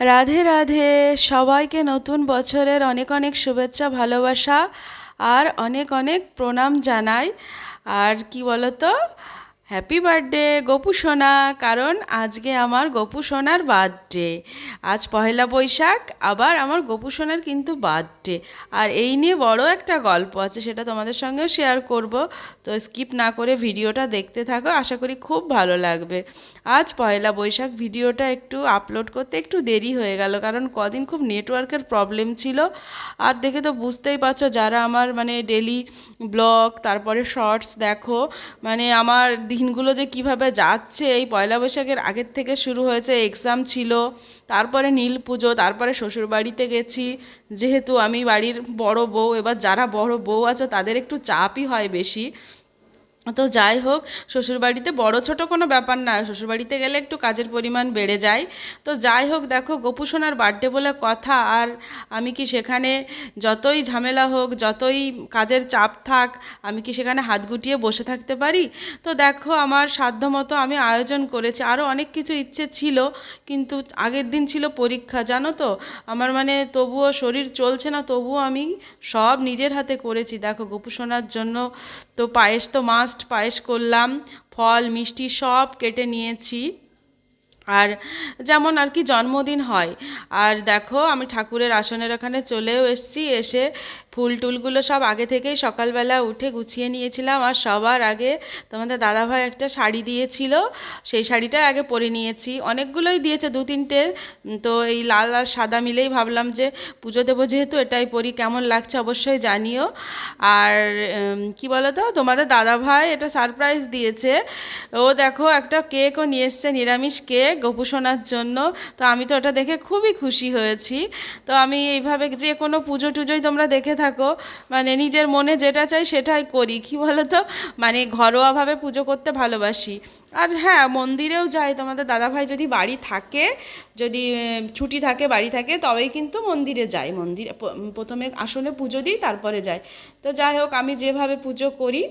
রাধে রাধে। সবাইকে নতুন বছরের অনেক অনেক শুভেচ্ছা, ভালোবাসা আর অনেক অনেক প্রণাম জানাই। আর কি বলতো? হ্যাপি বার্থডে গপু সোনা কারণ আজকে আমার গপু সোনার বার্থডে আজ পহেলা বৈশাখ, আবার আমার গপু সোনার কিন্তু বার্থডে আর এই নিয়ে বড় একটা গল্প আছে, সেটা তোমাদের সঙ্গেও শেয়ার করব। তো স্কিপ না করে ভিডিওটা দেখতে থাকো, আশা করি খুব ভালো লাগবে। আজ পয়লা বৈশাখ, ভিডিওটা একটু আপলোড করতে একটু দেরি হয়ে গেল, কারণ কদিন খুব নেটওয়ার্কের প্রবলেম ছিল। আর দেখে তো বুঝতেই পারছ, যারা আমার মানে ডেলি ব্লগ তারপরে শর্টস দেখো মানে আমার দিনগুলো যে কীভাবে যাচ্ছে, এই পয়লা বৈশাখের আগের থেকে শুরু হয়েছে এক্সাম ছিল, তারপরে নীল পুজো, তারপরে শ্বশুর বাড়িতে গেছি। যেহেতু আমি বাড়ির বড় বউ, এবার যারা বড় বউ আছে, তাদের একটু চাপই হয় বেশি। তো যাই হোক, শ্বশুরবাড়িতে বড় ছোট কোনো ব্যাপার না, শ্বশুরবাড়িতে গেলে একটু কাজের পরিমাণ বেড়ে যায়। তো যাই হোক, দেখো গোপু সোনার বার্থডে বলে কথা, আর আমি কি সেখানে যতই ঝামেলা হোক, যতই কাজের চাপ থাক, আমি কি সেখানে হাত গুটিয়ে বসে থাকতে পারি? তো দেখো আমার সাধ্যমতো আমি আয়োজন করেছি আরও অনেক কিছু ইচ্ছে ছিল, কিন্তু আগের দিন ছিল পরীক্ষা, জানো তো? আমার মানে তবুও শরীর চলছে না, তবুও আমি সব নিজের হাতে করেছি। দেখো গোপু সোনার জন্য তো পায়েস তো মাস্ট পায়েস করলাম, ফল, মিষ্টি সব কেটে নিয়েছি। আর যেমন আর কি জন্মদিন হয়, আর দেখো আমি ঠাকুরের আসনের ওখানে চলেও এসেছি, এসে ফুল টুলগুলো সব আগে থেকেই সকালবেলা উঠে গুছিয়ে নিয়েছিলাম আর সবার আগে তোমাদের দাদাভাই একটা শাড়ি দিয়েছিল। সেই শাড়িটা আগে পরে নিয়েছি। অনেকগুলোই দিয়েছে, দু তিনটে। তো এই লাল আর সাদা মিলেই ভাবলাম যে পুজো দেবো যেহেতু এটাই পরি, কেমন লাগছে অবশ্যই জানিও। আর কি বলো তো তোমাদের দাদাভাই এটা সারপ্রাইজ দিয়েছে। ও দেখো একটা কেকও নিয়ে এসছে, নিরামিষ কেক গোপুসোনার জন্য। তো আমি তো ওটা দেখে খুবই খুশি হয়েছি। তো আমি এইভাবে যে কোনো পুজো টুজোই তোমরা দেখে থাকো। মানে নিজের মনে যেটা চাই সেটাই করি। কি বলো তো মানে ঘরোয়াভাবে পুজো করতে ভালোবাসি। আর হ্যাঁ মন্দিরেও যাই। তোমাদের দাদাভাই যদি বাড়ি থাকে, যদি ছুটি থাকে, বাড়ি থাকে, তবেই কিন্তু মন্দিরে যাই। মন্দিরে প্রথমে আসলে পুজো দিই, তারপরে যাই। তো যাই হোক, আমি যেভাবে পুজো করি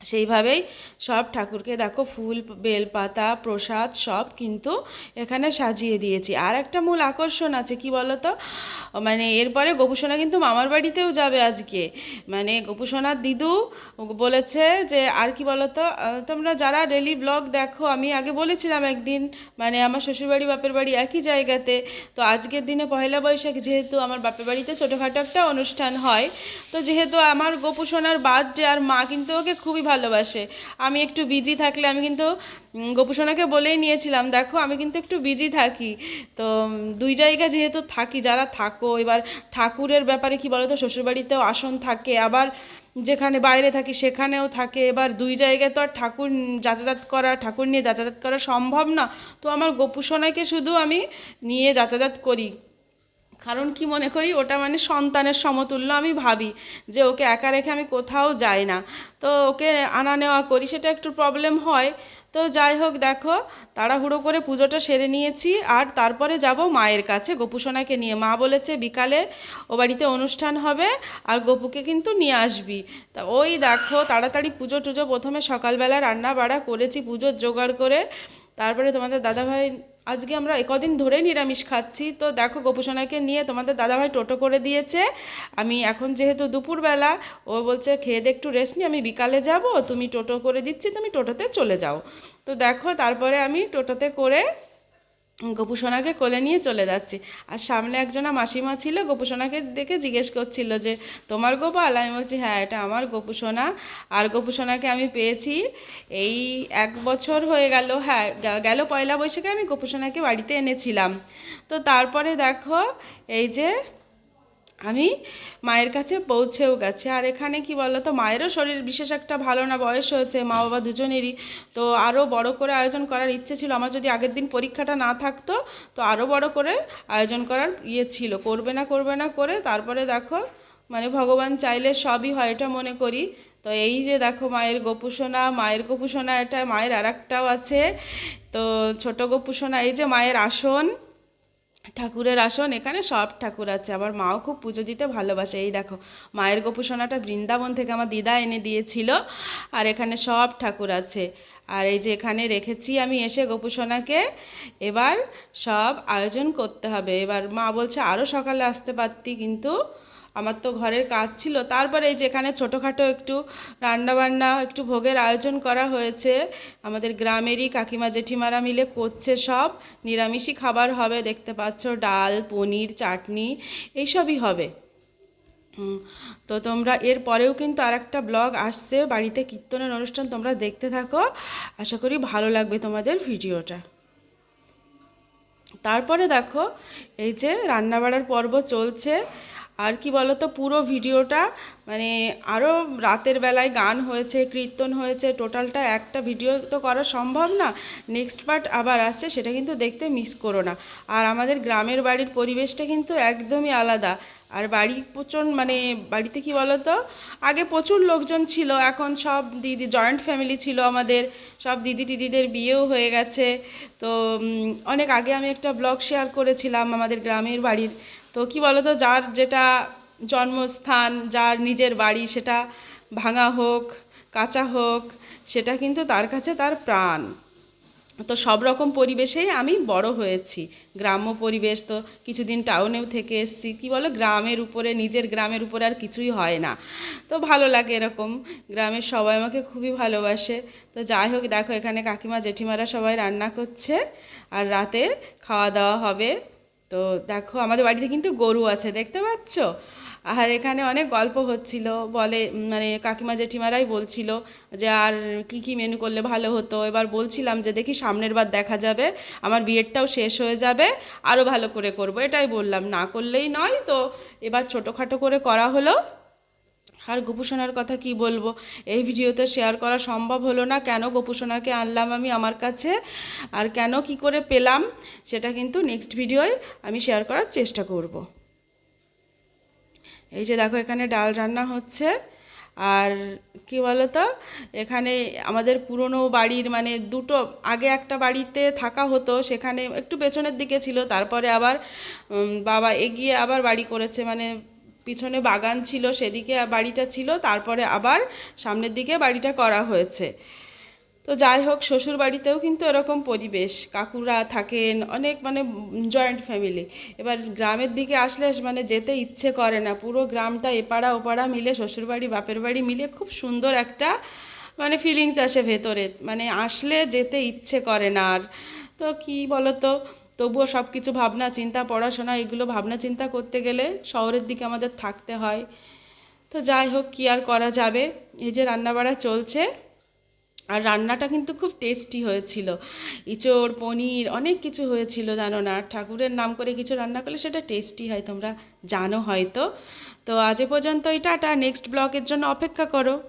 সেইভাবেই সব ঠাকুরকে দেখো ফুল, বেলপাতা, প্রসাদ সব কিন্তু এখানে সাজিয়ে দিয়েছি। আর একটা মূল আকর্ষণ আছে, কি বলো তো মানে এরপরে গোপুসোনা কিন্তু মামার বাড়িতেও যাবে আজকে। মানে গোপুসোনার দিদু বলেছে যে, আর কি বলো তো তোমরা যারা ডেলি ব্লগ দেখো, আমি আগে বলেছিলাম একদিন মানে আমার শ্বশুরবাড়ি, বাপের বাড়ি একই জায়গাতে। তো আজকের দিনে পয়লা বৈশাখ যেহেতু আমার বাপের বাড়িতে ছোটোখাটো একটা অনুষ্ঠান হয়, তো যেহেতু আমার গোপুসোনার বার্থডে আর মা কিন্তু ওকে খুবই ভালোবাসে। আমি একটু বিজি থাকলে আমি কিন্তু গোপুসোনাকে বলেই নিয়েছিলাম, দেখো, আমি কিন্তু একটু বিজি থাকি। তো দুই জায়গা যেহেতু থাকি, যারা থাকো, এবার ঠাকুরের ব্যাপারে কি বলো তো শ্বশুরবাড়িতেও আসন থাকে, আবার যেখানে বাইরে থাকি সেখানেও থাকে, এবার দুই জায়গায় তো আর ঠাকুর যাতায়াত করা, ঠাকুর নিয়ে যাতায়াত করা সম্ভব না। তো আমার গোপুসোনাকে শুধু আমি নিয়ে যাতায়াত করি। কারণ কি মনে করি, ওটা মানে সন্তানের সমতুল্য আমি ভাবি যে ওকে একা রেখে আমি কোথাও যাই না। তো ওকে আনা নেওয়া করি, সেটা একটু প্রবলেম হয়। তো যাই হোক, দেখো, তাড়াহুড়ো করে পুজোটা সেরে নিয়েছি আর তারপরে যাব মায়ের কাছে গোপুসোনাকে নিয়ে। মা বলেছে, বিকালে ও বাড়িতে অনুষ্ঠান হবে আর গপুকে কিন্তু নিয়ে আসবি। তা ওই দেখো, তাড়াতাড়ি পুজো টুজো প্রথমে সকালবেলা রান্না বাড়া করেছি, পুজোর জোগাড় করে। তারপরে তোমাদের দাদাভাই আজকে আমরা একদিন ধরে নিরামিষ খাচ্ছি। তো দেখো গোপুসোনাকে নিয়ে তোমাদের দাদাভাই টোটো করে দিয়েছে। আমি এখন যেহেতু দুপুরবেলা, ও বলছে, খেয়ে দে, একটু রেস্ট নিই আমি বিকালে যাব, তুমি টোটো করে দিচ্ছি, তুমি টোটোতে চলে যাও। তো দেখো, তারপরে আমি টোটোতে করে গোপুসোনাকে কোলে নিয়ে চলে যাচ্ছি। আর সামনে একজনা মাসিমা ছিল, গোপুসোনাকে দেখে জিজ্ঞেস করছিল যে, তোমার গোপাল? আমি বলছি হ্যাঁ এটা আমার গোপুসোনা। আর গোপুসোনাকে আমি পেয়েছি। এই এক বছর হয়ে গেল হ্যাঁ গেল পয়লা বৈশাখে আমি গোপুসোনাকে বাড়িতে এনেছিলাম। তো তারপরে দেখো, এই যে আমি মায়ের কাছে পৌঁছেও গেছে। আর এখানে কি বলো তো মায়েরও শরীর বিশেষ একটা ভালো না, বয়স হয়েছে, মা বাবা দুজনেরই। তো আরও বড় করে আয়োজন করার ইচ্ছে ছিল। আমার যদি আগের দিন পরীক্ষাটা না থাকতো, তো আরও বড় করে আয়োজন করার ইয়ে ছিল। করবে না করবে না করে তারপরে দেখো মানে ভগবান চাইলে সবই হয়, এটা মনে করি। তো এই যে দেখো মায়ের গোপুসোনা মায়ের গোপুসোনা, এটা মায়ের আর একটাও আছে। তো ছোটো গোপুসোনা, এই যে মায়ের আসন ঠাকুরের আসন, এখানে সব ঠাকুর আছে। আমার মাও খুব পুজো দিতে ভালোবাসে। এই দেখো, মায়ের গোপুসোনাটা বৃন্দাবন থেকে আমার দিদা এনে দিয়েছিল, আর এখানে সব ঠাকুর আছে। আর এই যে এখানে রেখেছি আমি এসে গোপুসোনাকে। এবার সব আয়োজন করতে হবে। এবার মা বলছে আরও সকালে আসতে পারতি, কিন্তু আমার তো ঘরের কাজ ছিল। তারপরে এই যেখানে ছোটোখাটো একটু রান্নাবান্না, একটু ভোগের আয়োজন করা হয়েছে, আমাদের গ্রামেরই কাকিমা, জেঠিমারা মিলে করছে সব। নিরামিষই খাবার হবে, দেখতে পাচ্ছ, ডাল, পনির, চাটনি, এইসবই হবে। তো তোমরা এর পরেও কিন্তু আর একটা ব্লগ আসছে, বাড়িতে কীর্তনের অনুষ্ঠান তোমরা দেখতে থাকো। আশা করি ভালো লাগবে তোমাদের ভিডিওটা। তারপরে দেখো, এই যে রান্নাবাড়ার পর্ব চলছে। আর কি বলতো, পুরো ভিডিওটা মানে আরও রাতের বেলায় গান হয়েছে, কীর্তন হয়েছে, টোটালটা একটা ভিডিও তো করা সম্ভব না। নেক্সট পার্ট আবার আসছে, সেটা কিন্তু দেখতে মিস করো না। আর আমাদের গ্রামের বাড়ির পরিবেশটা কিন্তু একদমই আলাদা। আর বাড়ি প্রচণ্ড মানে বাড়িতে কি বলতো, আগে প্রচুর লোকজন ছিল, এখন সব দিদি, জয়েন্ট ফ্যামিলি ছিল আমাদের, সব দিদি টিদিদের বিয়েও হয়ে গেছে। তো অনেক আগে আমি একটা ব্লগ শেয়ার করেছিলাম আমাদের গ্রামের বাড়ির। তো কি বলতো, যার যেটা জন্মস্থান, যার নিজের বাড়ি সেটা ভাঙা হোক, কাঁচা হোক, সেটা কিন্তু তার কাছে তার প্রাণ। তো সব রকম পরিবেশেই আমি বড় হয়েছি। গ্রাম্য পরিবেশ তো কিছুদিন টাউনেও থেকে এসেছি। কী বলো, গ্রামের উপরে, নিজের গ্রামের উপরে আর কিছুই হয় না। তো ভালো লাগে এরকম। গ্রামের সবাই আমাকে খুবই ভালোবাসে। তো যাই হোক, দেখো এখানে কাকিমা, জেঠিমারা সবাই রান্না করছে। আর রাতে খাওয়া দাওয়া হবে। তো দেখো, আমাদের বাড়িতে কিন্তু গরু আছে, দেখতে পাচ্ছ? আর এখানে অনেক গল্প হচ্ছিল, বলে মানে কাকিমা জেঠিমারাই বলছিল যে, আর কি কি মেনু করলে ভালো হতো? এবার বলছিলাম যে, দেখি সামনের বার দেখা যাবে, আমার বিয়েরটাও শেষ হয়ে যাবে আরও ভালো করে করব। এটাই বললাম, না করলেই নয় তো, এবার ছোটোখাটো করে করা হলো। আর গোপুসোনার কথা কি বলব? এই ভিডিওতে শেয়ার করা সম্ভব হলো না। কেন গোপুসোনাকে আনলাম আমি আমার কাছে? আর কেন কি করে পেলাম? সেটা কিন্তু নেক্সট ভিডিওয় আমি শেয়ার করার চেষ্টা করব। এই যে দেখো, এখানে ডাল রান্না হচ্ছে। আর কি বলতো? এখানে আমাদের পুরনো বাড়ির মানে দুটো, আগে একটা বাড়িতে থাকা হতো, সেখানে একটু পেছনের দিকে ছিল। তারপরে আবার বাবা এগিয়ে আবার বাড়ি করেছে। মানে পিছনে বাগান ছিল, সেদিকে বাড়িটা ছিল, তারপরে আবার সামনের দিকে বাড়িটা করা হয়েছে। তো যাই হোক শ্বশুর বাড়িতেও কিন্তু এরকম পরিবেশ। কাকুরা থাকেন, অনেক মানে জয়েন্ট ফ্যামিলি এবার গ্রামের দিকে আসলে মানে যেতে ইচ্ছে করে না। পুরো গ্রামটা এপাড়া ওপাড়া মিলে, শ্বশুরবাড়ি, বাপের বাড়ি মিলে খুব সুন্দর একটা মানে ফিলিংস আসে ভেতরে। মানে আসলে যেতে ইচ্ছে করে না আর। তো কি বলতো? তবুও সব কিছু ভাবনা, চিন্তা, পড়াশোনা, এগুলো ভাবনা, চিন্তা করতে গেলে শহরের দিকে আমাদের থাকতে হয়। তো যাই হোক, কী আর করা যাবে? এই যে রান্নাবাড়া চলছে। আর রান্নাটা কিন্তু খুব টেস্টি হয়েছিল। ইঁচড়, পনির, অনেক কিছু হয়েছিল, জানো না? ঠাকুরের নাম করে কিছু রান্না করলে সেটা টেস্টি হয়, তোমরা জানো হয়তো। তো আজ এ পর্যন্তই, টাটা। নেক্সট ব্লগের জন্য অপেক্ষা করো।